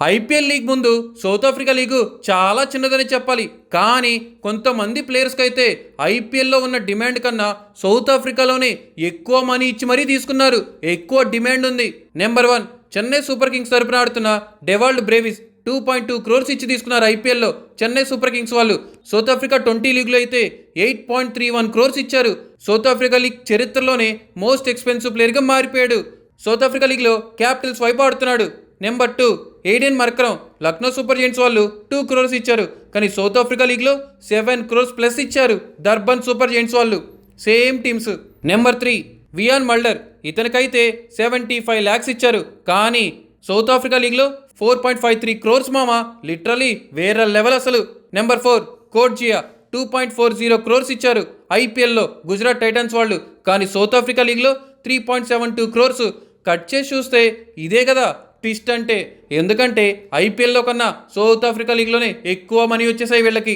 IPL league ముందు south Africa league చాలా చిన్నదని చెప్పాలి. కానీ కొంతమంది ప్లేయర్స్కి అయితే ఐపీఎల్లో ఉన్న డిమాండ్ కన్నా సౌత్ ఆఫ్రికాలోనే ఎక్కువ మనీ ఇచ్చి మరీ తీసుకున్నారు. ఎక్కువ డిమాండ్ ఉంది. Number one Chennai super kings తరపున ఆడుతున్న Dewald Brevis two point two crores ఇచ్చి తీసుకున్నారు ఐపీఎల్లో చెన్నై సూపర్ కింగ్స్ వాళ్ళు సౌత్ ఆఫ్రికా ట్వంటీ లీగ్లో అయితే eight point three one crores ఇచ్చారు. సౌత్ ఆఫ్రికా లీగ్ చరిత్రలోనే మోస్ట్ ఎక్స్పెన్సివ్ ప్లేయర్గా మారిపోయాడు. సౌత్ ఆఫ్రికా లీగ్లో క్యాపిటల్స్ వైపు ఆడుతున్నాడు. Number two Aiden Markram. Lucknow super giants వాళ్ళు టూ క్రోర్స్ ఇచ్చారు. కానీ సౌత్ ఆఫ్రికా లీగ్లో సెవెన్ క్రోర్స్ ప్లస్ ఇచ్చారు దర్బన్ సూపర్ జెయింట్స్ వాళ్ళు. Same teams. Number three Wiaan Mulder. ఇతనికైతే seventy five lakhs ఇచ్చారు. కానీ సౌత్ ఆఫ్రికా లీగ్లో four point five three crores మామ. లిటరలీ వేరే లెవెల్ అసలు. Number four Coetzee two point four zero crores ఇచ్చారు ఐపీఎల్లో గుజరాత్ టైటన్స్ వాళ్ళు. కానీ సౌత్ ఆఫ్రికా లీగ్లో three point seven two crores. Cut చేసి చూస్తే ఇదే కదా. ట్విస్ట్ అంటే ఎందుకంటే ఐపీఎల్లో కన్నా సౌత్ ఆఫ్రికా లీగ్లోనే ఎక్కువ మనీ వచ్చేసాయి వీళ్ళకి.